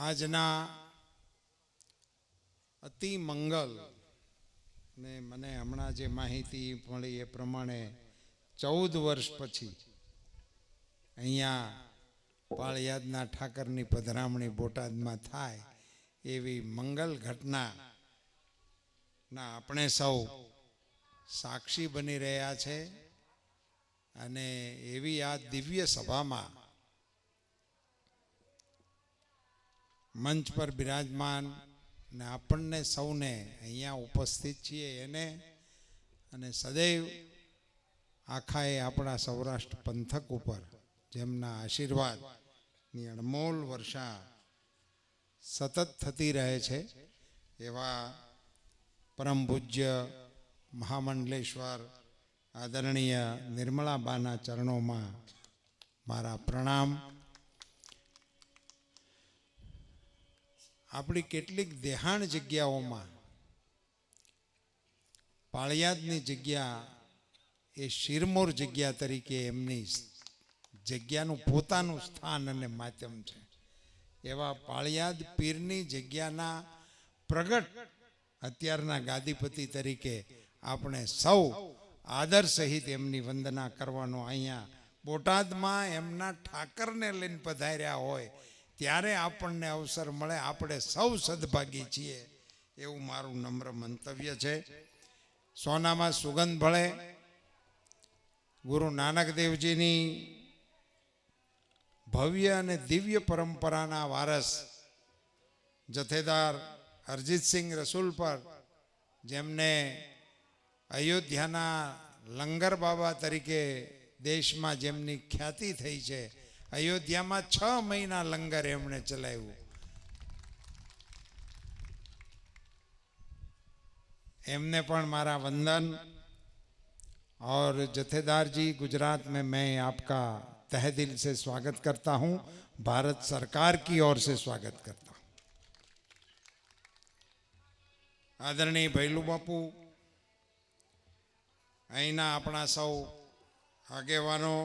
આજના અતિ મંગલ ને મને હમણાં જે માહિતી મળી એ પ્રમાણે ચૌદ વર્ષ પછી અહીંયા પાળિયાદના ઠાકરની પધરામણી બોટાદમાં થાય એવી મંગલ ઘટના ના આપણે સૌ સાક્ષી બની રહ્યા છે અને એવી આ દિવ્ય સભામાં મંચ પર બિરાજમાન ને આપણને સૌને અહીંયા ઉપસ્થિત છીએ એને અને સદૈવ આખા એ આપણા સૌરાષ્ટ્ર પંથક ઉપર જેમના આશીર્વાદની અણમોલ વર્ષા સતત થતી રહે છે, એવા પરમ પૂજ્ય મહામંડલેશ્વર આદરણીય નિર્મળાબાના ચરણોમાં મારા પ્રણામ આપણી કેટલીક દેહાણ જગ્યાઓમાં પાળિયાદની જગ્યા એ શિરમોર જગ્યા તરીકે એમની જગ્યાનું પોતાનું સ્થાન અને માધ્યમ છે. એવા પાળિયાદ પીરની જગ્યાના પ્રગટ અત્યારના ગાદીપતિ તરીકે આપણે સૌ આદર સહિત એમની વંદના કરવાનો અહીંયા બોટાદમાં એમના ઠાકરને લઈને પધાર્યા હોય ત્યારે આપણને અવસર મળે, આપણે સૌ સદભાગી છીએ, એવું મારું નમ્ર મંતવ્ય છે. સોનામાં સુગંધ ભળે. ગુરુ નાનક દેવજીની ભવ્ય અને દિવ્ય પરંપરાના વારસ જથેદાર અરજીતસિંહ રસૂલ પર, જેમને અયોધ્યાના લંગર બાબા તરીકે દેશમાં જેમની ખ્યાતિ થઈ છે અયોધ્યામાં છ મહિના લંગર એમણે ચલાવ્યું એમને પણ મારા वंदन और जथेदार जी गुजरात में मैं आपका तह दिल से स्वागत करता हूं भारत सरकार की ओर से स्वागत करता हूं આદરણીય ભૈલું બાપુ અહીંના આપણા સૌ આગેવાનો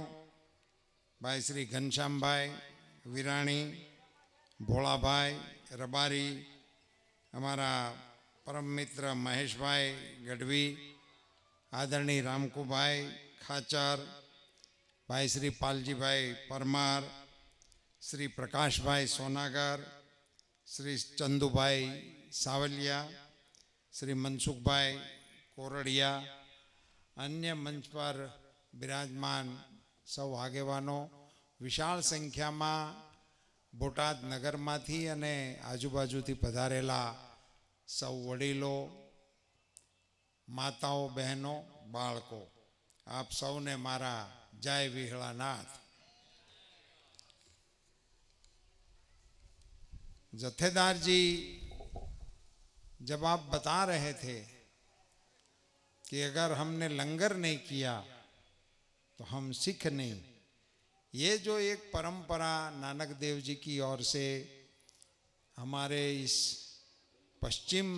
ભાઈ શ્રી ઘનશ્યામભાઈ, વિરાણી, ભોળાભાઈ, રબારી, અમારા પરમ મિત્ર મહેશભાઈ ગઢવી આદરણી રામકુભાઈ ખાચર, ભાઈ શ્રી પાલજીભાઈ પરમાર, શ્રી પ્રકાશભાઈ સોનાગર, શ્રી ચંદુભાઈ સાવલિયા, શ્રી મનસુખભાઈ કોરડિયા, અન્ય મંચ પર બિરાજમાન સૌ આગેવાનો વિશાળ સંખ્યામાં બોટાદ નગરમાંથી અને આજુબાજુથી પધારેલા સૌ વડીલો માતાઓ બહેનો બાળકો આપ સૌને મારા જય વિહળાનાથ जथेदार जी जब आप बता रहे थे कि अगर हमने लंगर नहीं किया तो हम सिख नहीं। ये जो एक परंपरा नानक देव जी की ओर से हमारे इस पश्चिम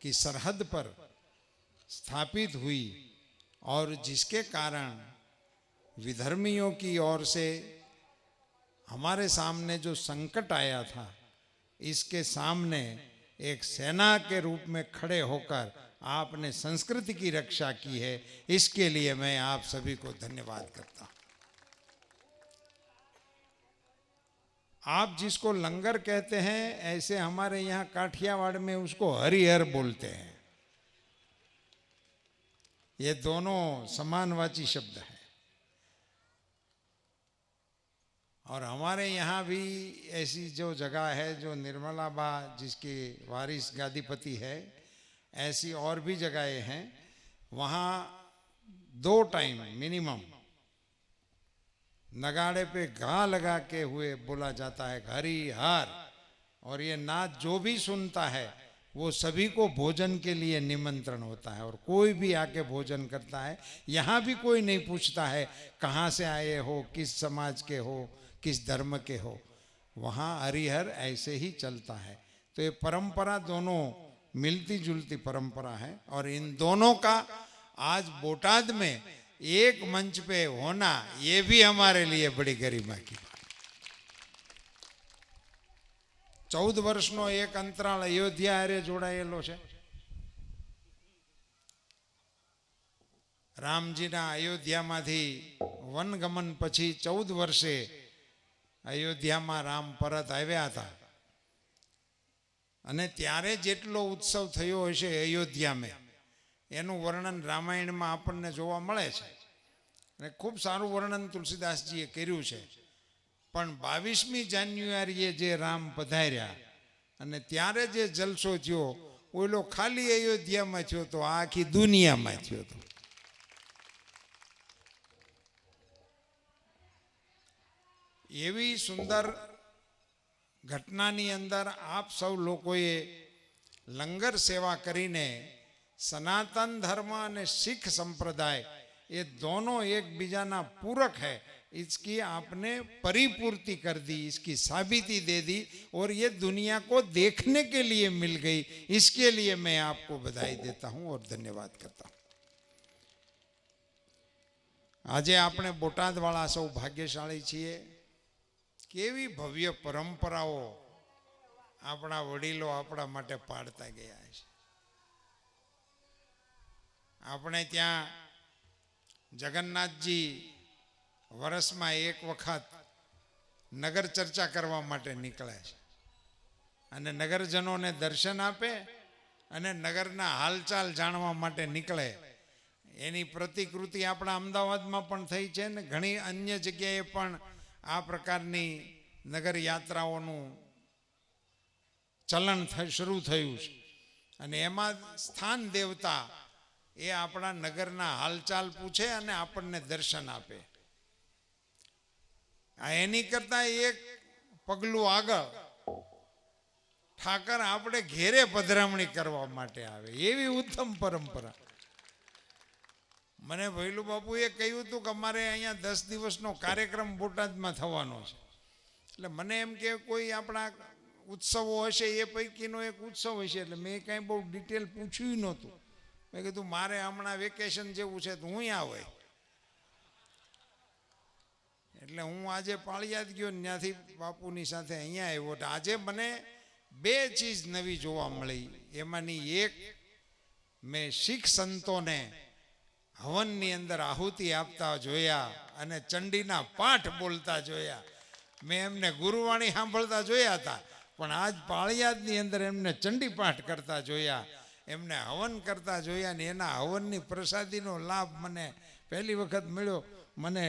की सरहद पर स्थापित हुई और जिसके कारण विधर्मियों की ओर से हमारे सामने जो संकट आया था, इसके सामने एक सेना के रूप में खड़े होकर आपने संस्कृति की रक्षा की है, इसके लिए मैं आप सभी को धन्यवाद करता हूँ। आप जिसको लंगर कहते हैं, ऐसे हमारे यहाँ काठियावाड़ में उसको हरिहर बोलते हैं। ये दोनों समानवाची शब्द है। और हमारे यहाँ भी ऐसी जो जगह है, जो निर्मला बा जिसकी वारिस गादीपति है ऐसी और भी जगहें हैं, वहाँ दो टाइम मिनिमम। नगाड़े पे गा लगा के हुए बोला जाता है हरी हर और ये नाच जो भी सुनता है, वो सभी को भोजन के लिए निमंत्रण होता है। और कोई भी आके भोजन करता है, यहाँ भी कोई नहीं पूछता है, कहाँ से आए हो, किस समाज के हो, किस धर्म के हो। वहाँ हरिहर ऐसे ही चलता है। तो ये परंपरा दोनों मिलती जुलती परंपरा है और इन दोनों का आज बोटाद में एक मंच पे होना ये भी हमारे लिए बड़ी गरिमा की बात ચૌદ વર્ષનો એક અંતરાળ અયોધ્યા હારે જોડાયેલો છે રામજીના અયોધ્યામાંથી વનગમન પછી ચૌદ વર્ષે અયોધ્યામાં રામ પરત આવ્યા હતા અને ત્યારે જેટલો ઉત્સવ થયો હશે અયોધ્યામાં, એનું વર્ણન રામાયણમાં આપણને જોવા મળે છે. અને ખૂબ સારું વર્ણન તુલસીદાસજીએ કર્યું છે. પણ બાવીસમી જાન્યુઆરીએ જે રામ પધાર્યા અને ત્યારે જે જલસો થયો, ઓલો ખાલી અયોધ્યામાં થયો તો આખી દુનિયામાં થયો હતો. એવી સુંદર ઘટનાની અંદર આપ સૌ લોકોએ લંગર સેવા કરીને સનાતન ધર્મ અને શીખ સંપ્રદાય ये दोनों एक बीजाना पूरक है इसकी आपने परिपूर्ति कर दी इसकी साबिती दे दी और ये दुनिया को देखने के लिए मिल गई इसके लिए मैं आपको बधाई देता हूं और धन्यवाद करता हूं આજે આપણે બોટાદવાળા સૌ ભાગ્યશાળી છીએ કેવી ભવ્ય પરંપરાઓ આપણા વડીલો આપણા માટે પાડતા ગયા છે. આપણે ત્યાં જગન્નાથજી વર્ષમાં એક વખત નગર ચર્ચા કરવા માટે નીકળે છે. અને નગરજનોને દર્શન આપે અને નગરના હાલચાલ જાણવા માટે નીકળે. એની પ્રતિકૃતિ આપણા અમદાવાદમાં પણ થઈ છે ને ઘણી અન્ય જગ્યાએ પણ આ પ્રકારની નગર યાત્રાઓનું ચલણ શરૂ થયું છે. અને એમાં સ્થાન દેવતા એ આપણા નગરના હાલચાલ પૂછે અને આપણને દર્શન આપે. આ એની કરતા એક પગલું આગળ ઠાકર આપણે ઘેરે પધરામણી કરવા માટે આવે. એવી ઉત્તમ પરંપરા. મને ભૈલુ બાપુએ કહ્યું હતું કે અમારે અહીંયા દસ દિવસનો કાર્યક્રમ બોટાદમાં થવાનો છે. એટલે મને એમ કે કોઈ આપણા ઉત્સવો હશે, એ પૈકીનો એક ઉત્સવ હશે. એટલે મેં કાંઈ બહુ ડિટેલ પૂછ્યું નહોતું. મેં કીધું, મારે હમણાં વેકેશન જેવું છે, તો હું આવે એટલે હું આજે પાળિયાદ ગયો ત્યાંથી બાપુની સાથે અહીંયા આવ્યો. એટલે આજે મને બે ચીજ નવી જોવા મળી. એમાંની એક, મેં શીખ સંતોને હવનની અંદર આહુતિ આપતા જોયા અને ચંડીના પાઠ બોલતા જોયા. મેં એમને ગુરુવાણી સાંભળતા જોયા હતા, પણ આજ પાળિયાદની અંદર એમને ચંડી પાઠ કરતા જોયા. એમને હવન કરતા જોયા ને એના હવનની પ્રસાદીનો લાભ મને પહેલી વખત મળ્યો. મને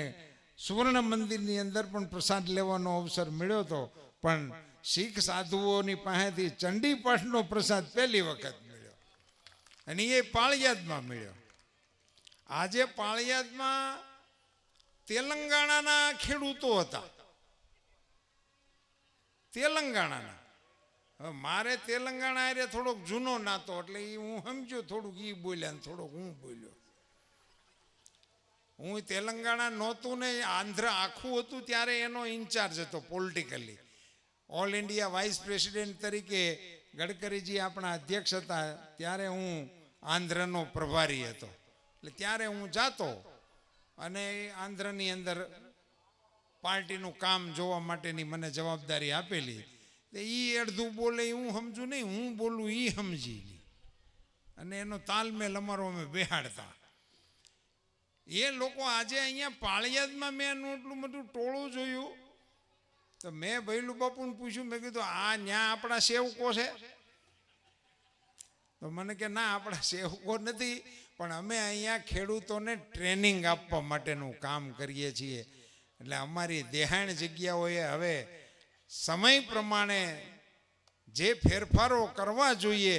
સુવર્ણ મંદિરની અંદર પણ પ્રસાદ લેવાનો અવસર મળ્યો હતો પણ શીખ સાધુઓની પાસેથી ચંડી પાઠનો પ્રસાદ પહેલી વખત મળ્યો. અને એ પાળિયાદમાં મળ્યો. આજે પાળિયાદમાં તેલંગાણાના ખેડૂતો હતા. તેલંગાણાના. હવે મારે તેલંગાણા હારે થોડોક જૂનો નાતો એટલે એ હું સમજ્યો થોડુંક એ બોલ્યા ને થોડોક હું બોલ્યો. હું તેલંગાણા નહોતું ને આંધ્ર આખું હતું ત્યારે એનો ઇન્ચાર્જ હતો politically. All India vice president તરીકે ગડકરીજી આપણા અધ્યક્ષ હતા, ત્યારે હું આંધ્રનો પ્રભારી હતો. એટલે ત્યારે હું જાતો અને આંધ્રની અંદર પાર્ટીનું કામ જોવા માટેની મને જવાબદારી આપેલી. એ અડધું બોલે હું સમજુ નહીં, હું બોલું એ સમજી નહીં અને એનો તાલમેલ અમારો અમે બેહાડતા. એ લોકો આજે અહીંયા પાળિયાદમાં મેં એનું એટલું બધું ટોળું જોયું. તો મેં ભૈલું બાપુને પૂછ્યું, મેં કીધું, આ ન્યા આપણા સેવકો છે? તો મને કે, ના, આપણા સેવકો નથી. પણ અમે અહીંયા ખેડૂતોને ટ્રેનિંગ આપવા માટેનું કામ કરીએ છીએ. એટલે અમારી દેહાણ જગ્યાઓએ હવે સમય પ્રમાણે જે ફેરફારો કરવા જોઈએ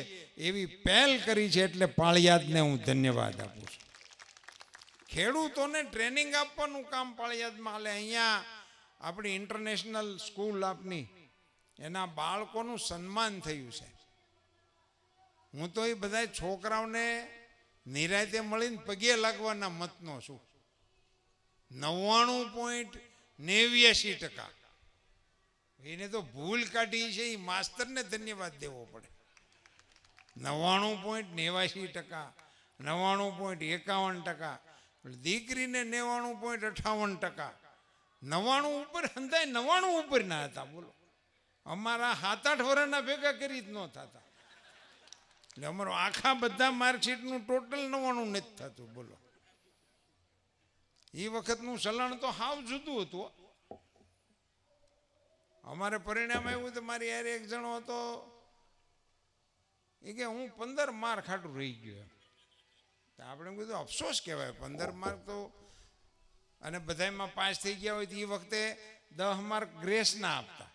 એવી પહેલ કરી છે એટલે પાળિયાદને હું ધન્યવાદ આપું છું. ખેડૂતોને ટ્રેનિંગ આપવાનું કામ પાળિયાદમાં હાલે અહીંયા આપણી ઇન્ટરનેશનલ સ્કૂલ આપની, એના બાળકોનું સન્માન થયું છે. હું તો એ બધા છોકરાઓને નિરાયતે મળીને પગે લાગવાના મતનો છું. નવ્વાણું પોઈન્ટ નેવ્યાસી ટકા. એને તો ભૂલ કાઢી છે, એ માસ્તરને ધન્યવાદ દેવો પડે. નવ્વાણું પોઈન્ટ નેવાસી ટકા, નવ્વાણું પોઈન્ટ એકાવન ટકા, દીકરીને નેવાણું પોઈન્ટ અઠાવન ટકા. નવ્વાણું ઉપર હંધાય નવ્વાણું ઉપર ના હતા, બોલો. અમારા સાત આઠ વર્ષના ભેગા કરી જ ન થતા. એટલે અમારું આખા બધા માર્કશીટનું ટોટલ નવાણું નથી થતું, બોલો. એ વખતનું ચલણ તો હાવ જુદું હતું. અમારે પરિણામ આવ્યું તો મારી યાર એક જણો હતો. એ કે હું પંદર માર્ક ખાટું રહી ગયો. તો આપણે કીધું, અફસોસ કહેવાય, પંદર માર્ક તો. અને બધામાં પાંચ થઈ ગયા હોય તો એ વખતે દહ માર્ક ગ્રેસ ના આપતા.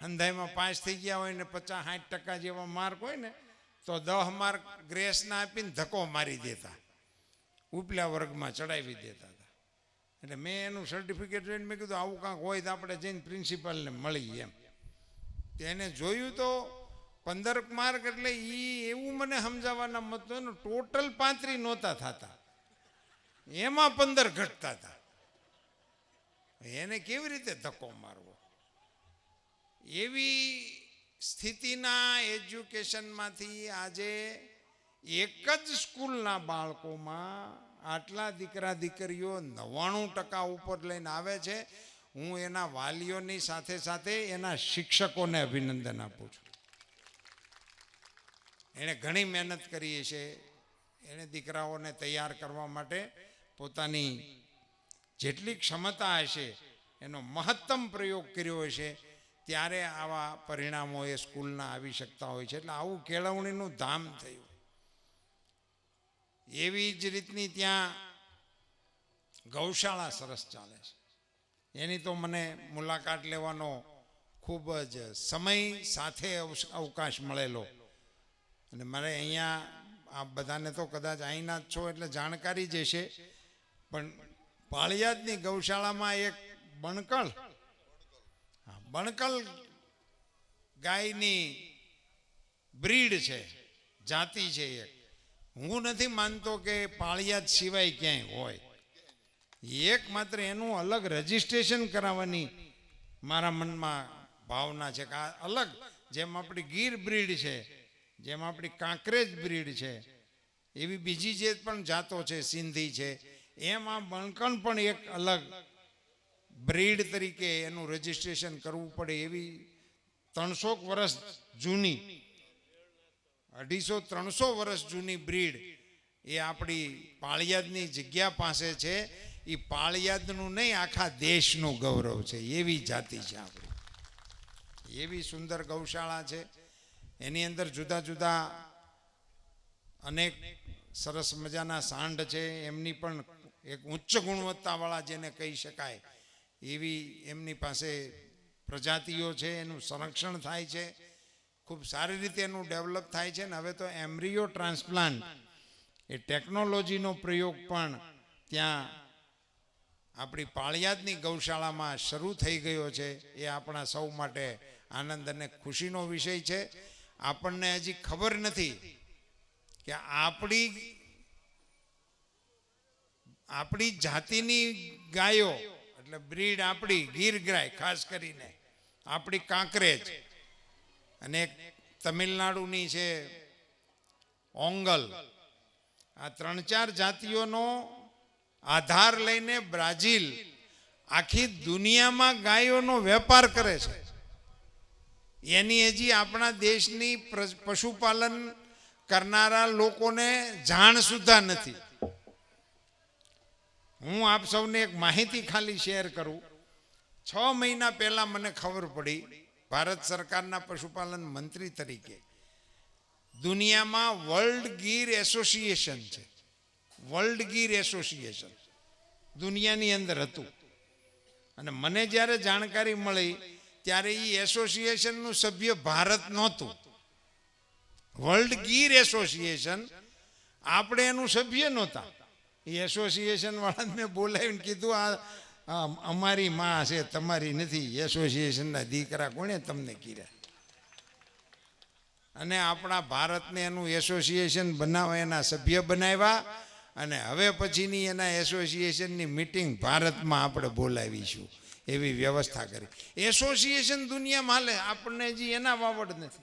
હંધાઈમાં પાંચ થઈ ગયા હોય ને પચાસ સાઠ ટકા જેવા માર્ક હોય ને તો દહ માર્ક ગ્રેસ ના આપીને ધક્કો મારી દેતા. ઉપલા વર્ગમાં ચડાવી દેતા હતા. એટલે મેં એનું સર્ટિફિકેટ જોઈને મેં કીધું, આવું કાંક હોય તો આપણે જઈને પ્રિન્સિપાલને મળી એમ. તેને જોયું તો પંદર માર્ક એટલે એ એવું મને સમજાવવાના મત ટોટલ પાંત્રી નહોતા થતા. એમાં પંદર ઘટતા હતા. એને કેવી રીતે ધક્કો મારવો? એવી સ્થિતિના એજ્યુકેશનમાંથી આજે એક જ સ્કૂલના બાળકોમાં આટલા દીકરા દીકરીઓ નવ્વાણું ટકા ઉપર લઈને આવે છે. હું એના વાલીઓની સાથે સાથે એના શિક્ષકોને અભિનંદન આપું છું. એણે ઘણી મહેનત કરી છે. એણે દીકરાઓને તૈયાર કરવા માટે પોતાની જેટલી ક્ષમતા હશે એનો મહત્તમ પ્રયોગ કર્યો હશે. ત્યારે આવા પરિણામો એ સ્કૂલના આવી શકતા હોય છે. એટલે આવું કેળવણીનું ધામ થયું. એવી જ રીતની ત્યાં ગૌશાળા સરસ ચાલે છે. એની તો મને મુલાકાત લેવાનો ખૂબ જ સમય સાથે અવકાશ મળેલો. અને મારે અહીંયા આ બધાને તો કદાચ અહીંના જ છો એટલે જાણકારી જ હશે. પણ પાળિયાદની ગૌશાળામાં એક બણકળ બણકલ ગાયની બ્રીડ છે, જાતિ છે એક. હું નથી માનતો કે પાળિયાદ સિવાય ક્યાંય હોય. એક માત્ર એનું અલગ રજીસ્ટ્રેશન કરાવવાની મારા મનમાં ભાવના છે કે આ અલગ. જેમ આપણી ગીર બ્રીડ છે, જેમ આપણી કાંકરેજ બ્રીડ છે, એવી બીજી જે પણ જાતો છે, સિંધી છે, એમ બણકણ પણ એક અલગ બ્રીડ તરીકે એનું રજીસ્ટ્રેશન કરવું પડે એવી ત્રણસો વર્ષ જૂની, અઢીસો ત્રણસો વર્ષ જૂની બ્રીડ એ આપણી પાળિયાદની જગ્યા પાસે છે. એ પાળિયાદનું નહીં, આખા દેશનું ગૌરવ છે. એવી જાતિ છે આપણી. એવી સુંદર ગૌશાળા છે. એની અંદર જુદા જુદા અનેક સરસ મજાના સાંડ છે. એમની પણ એક ઉચ્ચ ગુણવત્તાવાળા જેને કહી શકાય. એવી એમની પાસે પ્રજાતિઓ છે, એનું સંરક્ષણ થાય છે, ખૂબ સારી રીતે એનું ડેવલપ થાય છે ને હવે તો એમ્બ્રિયો ટ્રાન્સપ્લાન્ટ એ ટેકનોલોજીનો પ્રયોગ પણ ત્યાં આપણી પાળિયાદની ગૌશાળામાં શરૂ થઈ ગયો છે, એ આપણા સૌ માટે આનંદ અને ખુશીનો વિષય છે. આપણને હજી ખબર નથી કે આપણી આપણી જાતિની ગાયો એટલે બ્રીડ આપણી ગીર ગાય ખાસ કરીને. આપણી કાંકરેજ. અને તમિલનાડુની છે ઓંગલ. આ ત્રણ ચાર જાતિઓનો આધાર લઈને બ્રાઝિલ આખી દુનિયામાં ગાયોનો વેપાર કરે છે. એની હજી આપણા દેશની પશુપાલન કરનારા લોકોને જાણ સુધા નથી. હું આપ સૌને એક માહિતી ખાલી શેર કરું. છ મહિના પહેલા મને ખબર પડી, ભારત સરકારના પશુપાલન મંત્રી તરીકે, દુનિયામાં વર્લ્ડ ગીર એસોસિએશન છે. વર્લ્ડ ગીર એસોસિએશન દુનિયાની અંદર હતું. અને મને જ્યારે જાણકારી મળી, ત્યારે એ એસોસિએશનનું સભ્ય ભારત નહોતું. વર્લ્ડ ગીર એસોસિએશન આપણે એનું સભ્ય નહોતા. એસોસિએશન વાળાને મેં બોલાવીને કીધું, આ અમારી માં છે, તમારી નથી. એસોસિએશનના દીકરા કોણે તમને કીધા? અને આપણા ભારતને એનું એસોસિએશન બનાવવા, એના સભ્ય બનાવ્યા. અને હવે પછીની એના એસોસિએશનની મિટિંગ ભારતમાં આપણે બોલાવીશું. એવી વ્યવસ્થા કરી. એસોસિએશન દુનિયામાં હાલે, આપણને હજી એના વાવડ નથી.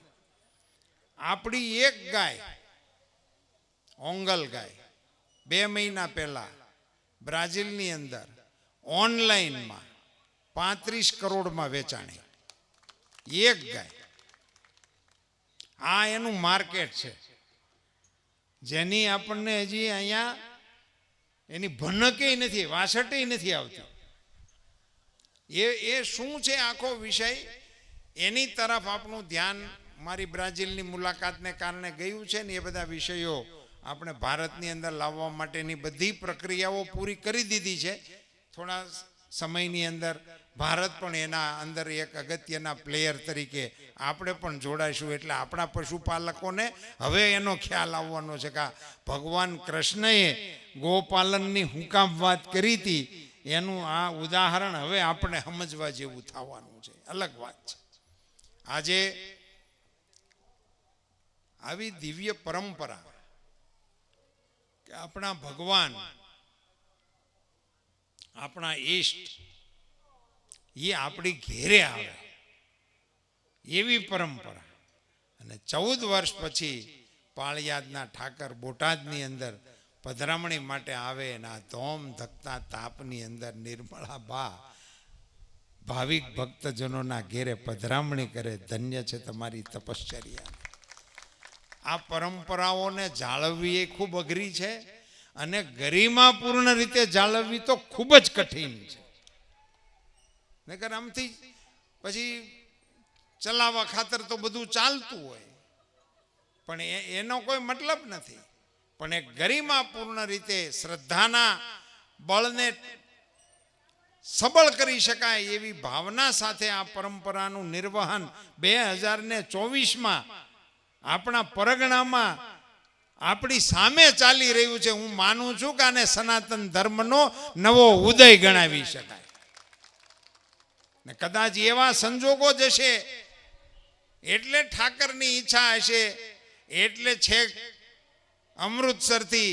આપણી એક ગાય, ઓંગલ ગાય. બે મહિના પહેલા બ્રાઝિલની અંદર ઓનલાઈનમાં પાંત્રીસ કરોડમાં વેચાણી. એક ગાય. આ એનું માર્કેટ છે. જેની આપણને હજી અહીંયા એની ભનકે નથી વાસટે નથી આવતી. એ એ શું છે આખો વિષય? એની તરફ આપણું ધ્યાન મારી બ્રાઝિલની મુલાકાતને કારણે ગયું છે ને એ બધા વિષયો આપણે ભારતની અંદર લાવવા માટેની બધી પ્રક્રિયાઓ પૂરી કરી દીધી છે. થોડા સમયની અંદર ભારત પણ એના અંદર એક અગત્યના પ્લેયર તરીકે આપણે પણ જોડાઈશું એટલે આપણા પશુપાલકોને હવે એનો ખ્યાલ આવવાનો છે કે ભગવાન કૃષ્ણએ ગોપાલનની હુકામ વાત કરી હતી. એનું આ ઉદાહરણ હવે આપણે સમજવા જેવું થવાનું છે. અલગ વાત છે. આજે આવી દિવ્ય પરંપરા કે આપણા ભગવાન, આપણા ઈષ્ટ એ આપણી ઘેરે આવે. એવી પરંપરા. અને ચૌદ વર્ષ પછી પાળિયાદના ઠાકર બોટાદની અંદર પધરામણી માટે આવે અને આ ધોમ ધકતા તાપની અંદર નિર્મળા બા ભાવિક ભક્તજનોના ઘેરે પધરામણી કરે, ધન્ય છે તમારી તપશ્ચર્યા. આ પરંપરાઓને જાળવવી એ ખૂબ અઘરી છે અને ગરિમાપૂર્ણ રીતે જાળવવી તો ખૂબ જ કઠિન છે. નકર આમથી પછી ચલાવવા ખાતર તો બધું ચાલતું હોય. પણ એનો કોઈ મતલબ નથી. પણ એ ગરિમાપૂર્ણ રીતે શ્રદ્ધાના બળને સબળ કરી શકાય એવી ભાવના સાથે આ પરંપરાનું નિર્વહન બે હજાર ને ચોવીસમાં આપણા પરગણામાં આપણી સામે ચાલી રહ્યું છે. હું માનું છું કે આને સનાતન ધર્મનો નવો ઉદય ગણાવી શકાય. ને કદાચ એવા સંજોગો જશે, એટલે ઠાકરની ઈચ્છા હશે, એટલે છેક અમૃતસરથી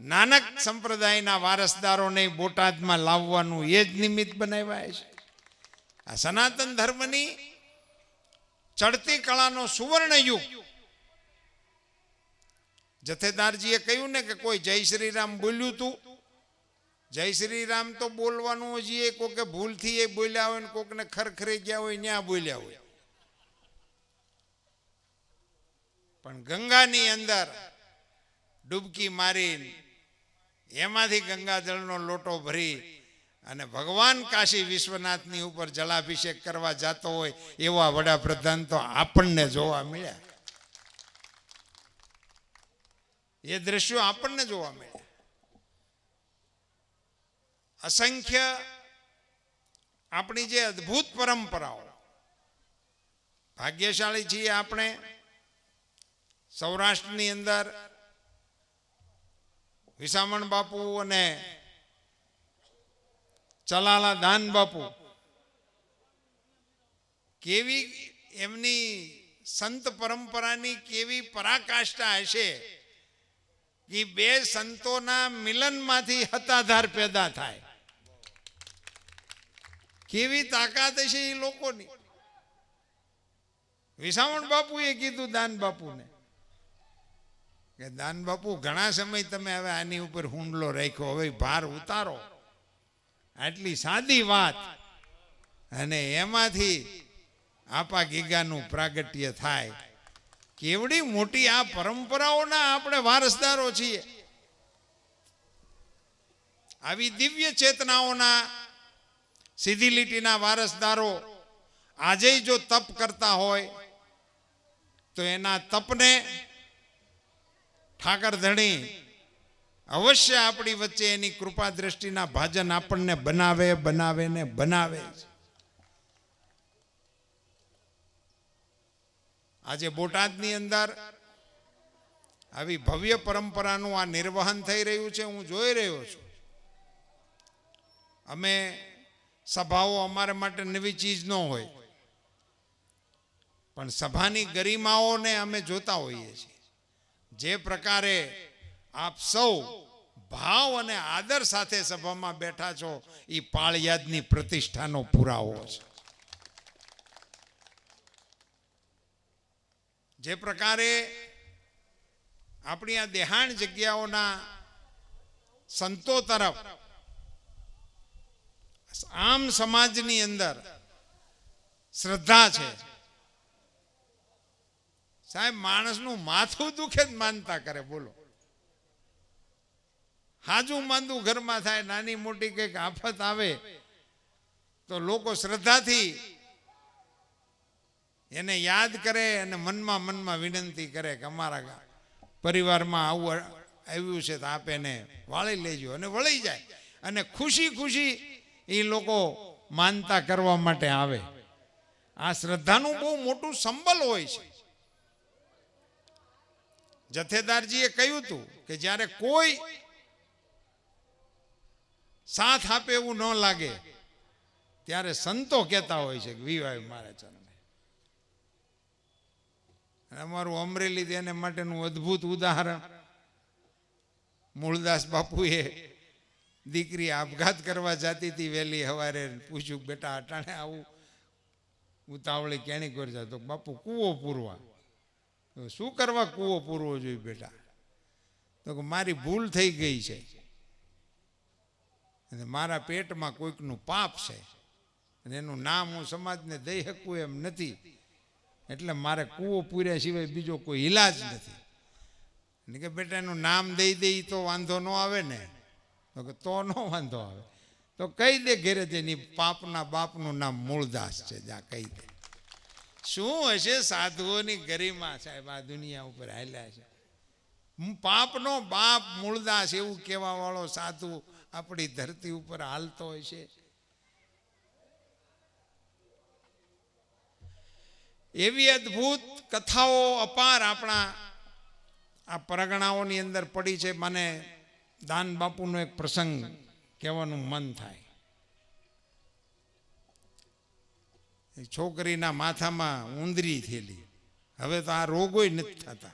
નાનક સંપ્રદાયના વારસદારોને બોટાદમાં લાવવાનું એ જ નિમિત્ત બનાવ્યા છે આ સનાતન ધર્મની ચડતી કળાનો સુવર્ણ યુગ જથેદારજીએ કહ્યું ને કે કોઈ જય શ્રી રામ બોલ્યું તું? જય શ્રી રામ તો બોલવાનું હજી એ કોકે ભૂલથી એ બોલ્યા હોય ને કોકને ખરખરી ગયા હોય ત્યાં બોલ્યા હોય. પણ ગંગાની અંદર ડૂબકી મારી એમાંથી ગંગાજળનો લોટો ભરી અને ભગવાન કાશી વિશ્વનાથની ઉપર જલાભિષેક કરવા જતો હોય એવા વડાપ્રધાન તો આપણને જોવા મળ્યા. એ દ્રશ્યો આપણને જોવા મળે અસંખ્ય આપણી જે અદ્ભુત પરંપરાઓ, ભાગ્યશાળી છીએ આપણે, સૌરાષ્ટ્રની અંદર વિસામણ બાપુ અને ચલાલા દાન બાપુ, કેવી એમની સંત પરંપરાની કેવી પરાકાષ્ઠા હશે કે બે સંતોના મિલનમાંથી હતાધાર પેદા થાય. કેવી તાકાત હશે એ લોકોની? વિસાવણ બાપુએ કીધું દાન બાપુને. કે દાન બાપુ, ઘણા સમય તમે હવે આની ઉપર હુંડલો રાખ્યો, હવે ભાર ઉતારો. આટલી સાદી વાત. અને એમાંથી આપા ગીગાનું પ્રાગટ્ય થાય. કેવડી મોટી આ પરંપરાઓના આપણે વારસદારો છીએ. આવી દિવ્ય ચેતનાઓના, સીધી લીટીના વારસદારો આજે જો તપ કરતા હોય, તો એના તપને ઠાકર ધણી અવશ્ય આપણી વચ્ચે એની કૃપા દ્રષ્ટિના ભાજન આપણને બનાવે બનાવે ને બનાવે આજે બોટાદની અંદર આવી ભવ્ય પરંપરાનું આ નિર્વહન થઈ રહ્યું છે, હું જોઈ રહ્યો છું. અમે સભાઓ અમારા માટે નવી ચીજ ન હોય, પણ સભાની ગરિમાઓને અમે જોતા હોઈએ છીએ. જે પ્રકારે આપ સૌ ભાવ અને આદર સાથે સભામાં બેઠા છો એ પાળિયાદની પ્રતિષ્ઠાનો પુરાવો છે. જે પ્રકારે આપણી આ દેહાણ જગ્યાઓના સંતો તરફ, આમ સમાજની અંદર શ્રદ્ધા છે. સાહેબ, માણસનું માથું દુખે જ માનતા કરે, બોલો. હાજું માંદું ઘરમાં થાય, નાની મોટી કંઈક આફત આવે, તો લોકો શ્રદ્ધાથી એને યાદ કરે અને મનમાં મનમાં વિનંતી કરે કે અમારા પરિવારમાં આવું આવ્યું છે તો આપ એને વાળી લેજો અને વળી જાય. અને ખુશી ખુશી એ લોકો માનતા કરવા માટે આવે. આ શ્રદ્ધાનું બહુ મોટું સંબલ હોય છે. જથેદારજીએ કહ્યું હતું કે જ્યારે કોઈ સાથ આપે એવું ન લાગે, ત્યારે સંતો કહેતા હોય છે વિવાહ મારે અને અમારું અમરેલી તેને માટેનું અદ્ભુત ઉદાહરણ. મૂળદાસ બાપુએ દીકરી આપઘાત કરવા જતી હતી વહેલી સવારે પૂછ્યું, બેટા, અટાણે આવું ઉતાવળી કેણી કરી જતો બાપુ, કૂવો પૂરવા. શું કરવા કૂવો પૂરવો જોઈએ બેટા? તો કે, મારી ભૂલ થઈ ગઈ છે. અને મારા પેટમાં કોઈકનું પાપ છે. અને એનું નામ હું સમાજને દઈ શકું એમ નથી. એટલે મારે કૂવો પૂર્યા સિવાય બીજો કોઈ ઈલાજ નથી. એટલે કે બેટા એનું નામ દઈ દઈ તો વાંધો ન આવે ને. તો કે તો ન વાંધો આવે. તો કહી દે ઘેરે તેની પાપના બાપનું નામ મૂળદાસ છે, જા કહી દે. શું હશે સાધુઓની ગરિમા સાહેબ? આ દુનિયા ઉપર હાલ્યા છે. પાપનો બાપ મૂળદાસ એવું કહેવા વાળો સાધુ આપણી ધરતી ઉપર હાલતો હોય છે. એવી અદ્ભુત કથાઓ અપાર આપણા આ પરગણાઓની અંદર પડી છે. મને દાન બાપુનો એક પ્રસંગ કહેવાનું મન થાય. છોકરીના માથામાં ઉંદરી થયેલી. હવે તો આ રોગોય નથી થતા.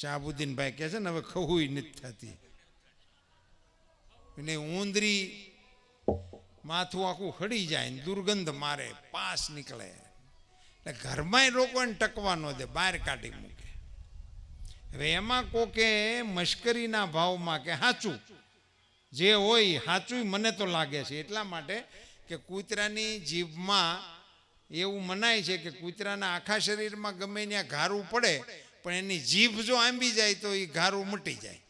શાહબુદ્દીનભાઈ કહે છે ને, હવે ખહુય નથી થતી. એટલે ઉંદરી માથું આખું હળી જાય દુર્ગંધ મારે, પાસ નીકળે. એટલે ઘરમાં લોકોને ટકવા ન દે બહાર કાઢી મૂકે. હવે એમાં કોકે મશ્કરીના ભાવમાં કે સાચું જે હોય સાચું મને તો લાગે છે. એટલા માટે કે કૂતરાની જીભમાં એવું મનાય છે કે કૂતરાના આખા શરીરમાં ગમે ત્યાં ઘારું પડે, પણ એની જીભ જો આંબી જાય તો એ ઘારું મટી જાય.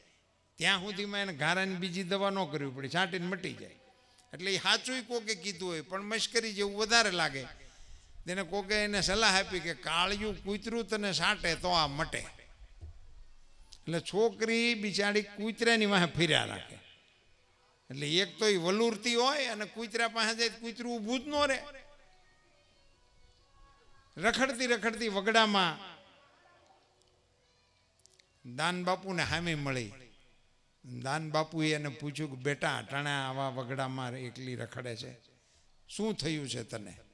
ત્યાં સુધીમાં એને ઘારાની બીજી દવા ન કરવી પડે, છાંટીને મટી જાય. એટલે એ સાચું કોકે કીધું હોય, પણ મશ્કરી જેવું વધારે લાગે. તેને કોકે એને સલાહ આપી કે કાળિયું કૂતરું તને સાંટે તો આ મટે. એટલે છોકરી બિચારી કૂતરાની વાહે ફર્યા રાખે. એટલે એક તો એ વલુરતી હોય અને કૂતરા પાસે જાય કૂતરું ઊભું જ ન રહે. રખડતી રખડતી વગડામાં દાન બાપુને હામી મળી. દાન બાપુએ એને પૂછ્યું કે બેટા અટાણે આવા વગડામાં એકલી રખડે છે. શું થયું છે તને?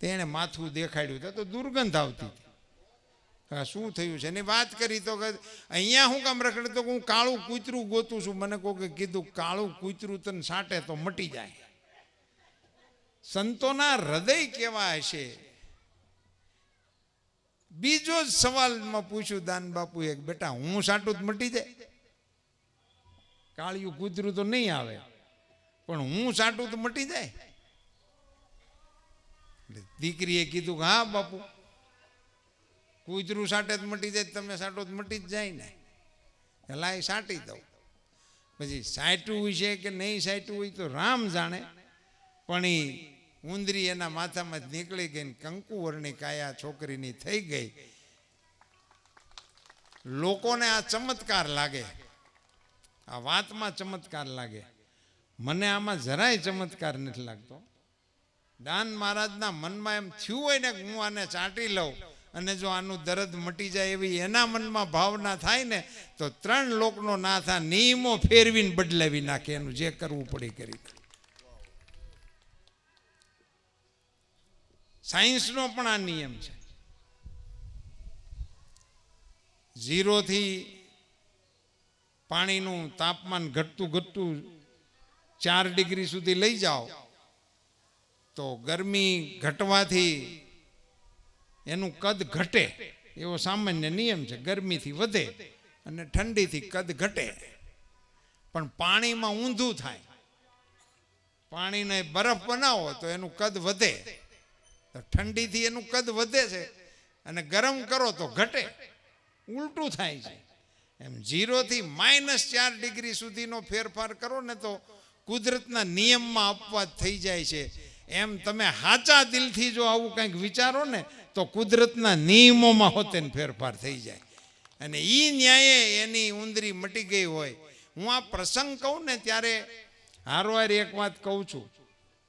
તેણે માથું દેખાડ્યું તો દુર્ગંધ આવતી હતી. શું થયું છે? એની વાત કરી તો કે અહીંયા હું કામ રખડે તો હું કાળું કૂતરું ગોતું છું. મને કોકે કીધું, કાળું કૂતરું તને સાંટે તો મટી જાય. સંતોના હૃદય કેવા હશે? બીજો જ સવાલમાં પૂછ્યું દાન બાપુ એક બેટા, હું સાટું તો મટી જાય? કાળિયું કૂતરું તો નહીં આવે. પણ હું સાટું તો મટી જાય? એટલે દીકરીએ કીધું કે, હા, બાપુ, કૂતરું સાટે જ મટી જાય, તમે સાટો જ મટી જ જાય ને. પેલા એ સાટી દઉં. પછી સાટું છે કે નહીં સાટ્યું હોય તો રામ જાણે. પણ એ ઉંદરી એના માથામાં જ નીકળી ગઈ ને કંકુ કાયા છોકરીની થઈ ગઈ. લોકોને આ ચમત્કાર લાગે. આ વાતમાં ચમત્કાર લાગે. મને આમાં જરાય ચમત્કાર નથી લાગતો. દાન મહારાજના મનમાં એમ થયું હોય ને હું આને ચાટી લઉં અને જો આનું દર્દ મટી જાય એવી એના મનમાં ભાવના થાય ને, તો ત્રણ લોકનો ના થાય નિયમો ફેરવીને બદલાવી નાખે, એનું જે કરવું પડે કરી સાયન્સનો પણ આ નિયમ છે. ઝીરોથી પાણીનું તાપમાન ઘટતું ઘટતું ચાર ડિગ્રી સુધી લઈ જાઓ તો ગરમી ઘટવાથી એનું કદ ઘટે. એવો સામાન્ય નિયમ છે, ગરમીથી વધે અને ઠંડીથી કદ ઘટે. પણ પાણીમાં ઊંધું થાય. પાણીને બરફ બનાવો તો એનું કદ વધે. તો ઠંડીથી એનું કદ વધે છે અને ગરમ કરો તો ઘટે. ઉલટું થાય છે. એમ ઝીરોથી માઇનસ ચાર ડિગ્રી સુધીનો ફેરફાર કરો ને તો કુદરતના નિયમમાં અપવાદ થઈ જાય છે. એમ તમે હાચા દિલથી જો આવું કંઈક વિચારો ને, તો કુદરતના નિયમોમાં હોતે ફેરફાર થઈ જાય. અને એ ન્યાયે એની ઉંદરી મટી ગઈ હોય. હું આ પ્રસંગ કહું ને ત્યારે હારવાર એક વાત કહું છું,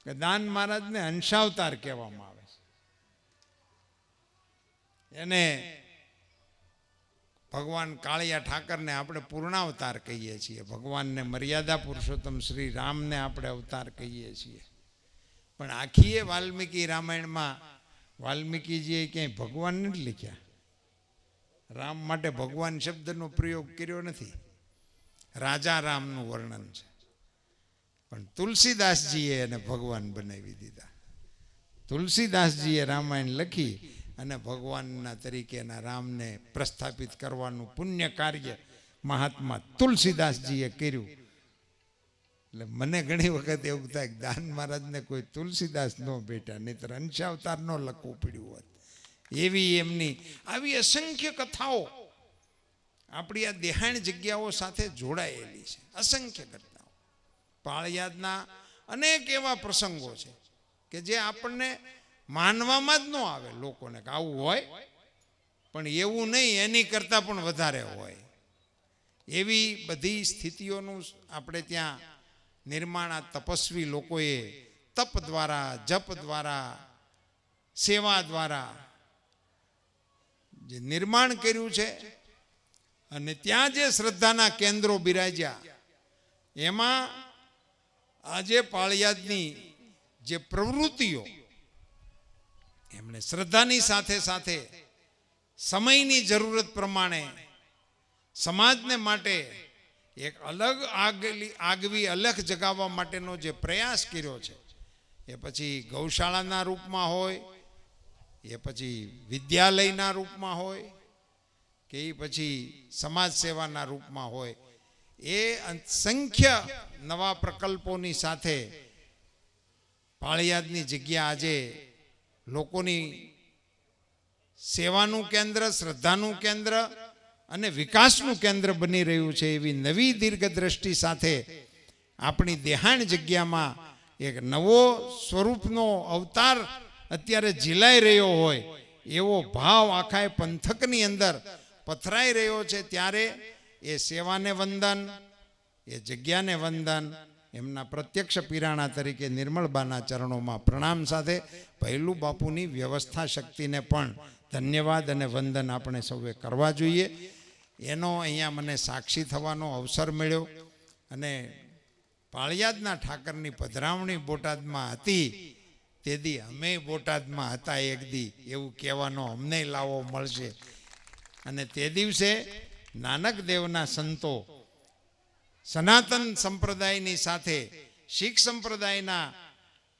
કે દાન મહારાજને અંશાવતાર કહેવામાં આવે છે. એને ભગવાન કાળિયા ઠાકરને આપણે પૂર્ણાવતાર કહીએ છીએ. ભગવાનને મર્યાદા પુરુષોત્તમ શ્રી રામને આપણે અવતાર કહીએ છીએ. પણ આખીએ વાલ્મીકી રામાયણમાં વાલ્મીકીજીએ ક્યાંય ભગવાન નથી લખ્યા. રામ માટે ભગવાન શબ્દનો પ્રયોગ કર્યો નથી. રાજા રામનું વર્ણન છે. પણ તુલસીદાસજીએ એને ભગવાન બનાવી દીધા. તુલસીદાસજીએ રામાયણ લખી અને ભગવાનના તરીકેના રામને પ્રસ્થાપિત કરવાનું પુણ્ય કાર્ય મહાત્મા તુલસીદાસજીએ કર્યું. એટલે મને ઘણી વખત એવું થાય કે દાન મહારાજને કોઈ તુલસીદાસ ન બેઠા નહીતર અંશાવતાર ન લખવું પડ્યું હોત. એવી એમની આવી અસંખ્ય કથાઓ આપણી આ દેહાણ જગ્યાઓ સાથે જોડાયેલી છે. અસંખ્ય ઘટનાઓ પાળિયાદના અનેક એવા પ્રસંગો છે કે જે આપણને માનવામાં જ ન આવે લોકોને કે આવું હોય, પણ એવું નહીં, એની કરતાં પણ વધારે હોય. એવી બધી સ્થિતિઓનું આપણે ત્યાં નિર્માણ તપસ્વી લોકોએ તપ દ્વારા, જપ દ્વારા, સેવા દ્વારા જે નિર્માણ કર્યું છે અને ત્યાં જે શ્રદ્ધાના કેન્દ્રો બિરાજ્યા, એમાં આજે પાળિયાદની જે પ્રવૃત્તિઓ, એમણે શ્રદ્ધાની સાથે સાથે સમયની જરૂરત પ્રમાણે સમાજને માટે એક અલગ આગલી આગવી અલગ જગાવવા માટેનો જે પ્રયાસ કર્યો છે, એ પછી ગૌશાળાના રૂપમાં હોય, એ પછી વિદ્યાલયના રૂપમાં હોય, કે એ પછી સમાજ સેવાના રૂપમાં હોય, એ સંખ્ય નવા પ્રકલ્પોની સાથે પાળિયાદની જગ્યા આજે લોકોની સેવાનું કેન્દ્ર, શ્રદ્ધાનું કેન્દ્ર અને વિકાસનું કેન્દ્ર બની રહ્યું છે એવી નવી દીર્ઘદ્રષ્ટિ સાથે આપણી દેહાણ જગ્યામાં એક નવો સ્વરૂપનો અવતાર અત્યારે ઝીલાઈ રહ્યો હોય, એવો ભાવ આખા પંથકની અંદર પથરાઈ રહ્યો છે ત્યારે એ સેવાને વંદન, એ જગ્યાને વંદન, એમના પ્રત્યક્ષ પીરાણા તરીકે નિર્મળબાના ચરણોમાં પ્રણામ સાથે પહેલું બાપુની વ્યવસ્થા શક્તિને પણ ધન્યવાદ અને વંદન આપણે સૌએ કરવા જોઈએ. એનો અહીંયા મને સાક્ષી થવાનો અવસર મળ્યો અને પાળિયાદના ઠાકરની પધરાવણી બોટાદમાં હતી તે દી અમે બોટાદમાં હતા એક દી, એવું કહેવાનો અમને લાવો મળશે. અને તે દિવસે નાનક દેવના સંતો સનાતન સંપ્રદાયની સાથે શીખ સંપ્રદાયના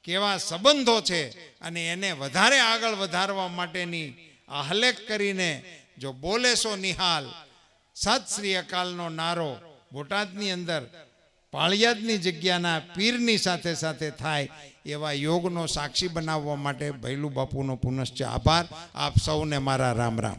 કેવા સંબંધો છે અને એને વધારે આગળ વધારવા માટેની આહલેખ કરીને જો બોલેશો નિહાલ સત શ્રી અકાલનો નારો બોટાદની અંદર પાળિયાદની જગ્યાના પીરની સાથે સાથે થાય એવા યોગનો સાક્ષી બનાવવા માટે ભૈલું બાપુનો પુનશ્ચ આભાર. આપ સૌને મારા રામ રામ.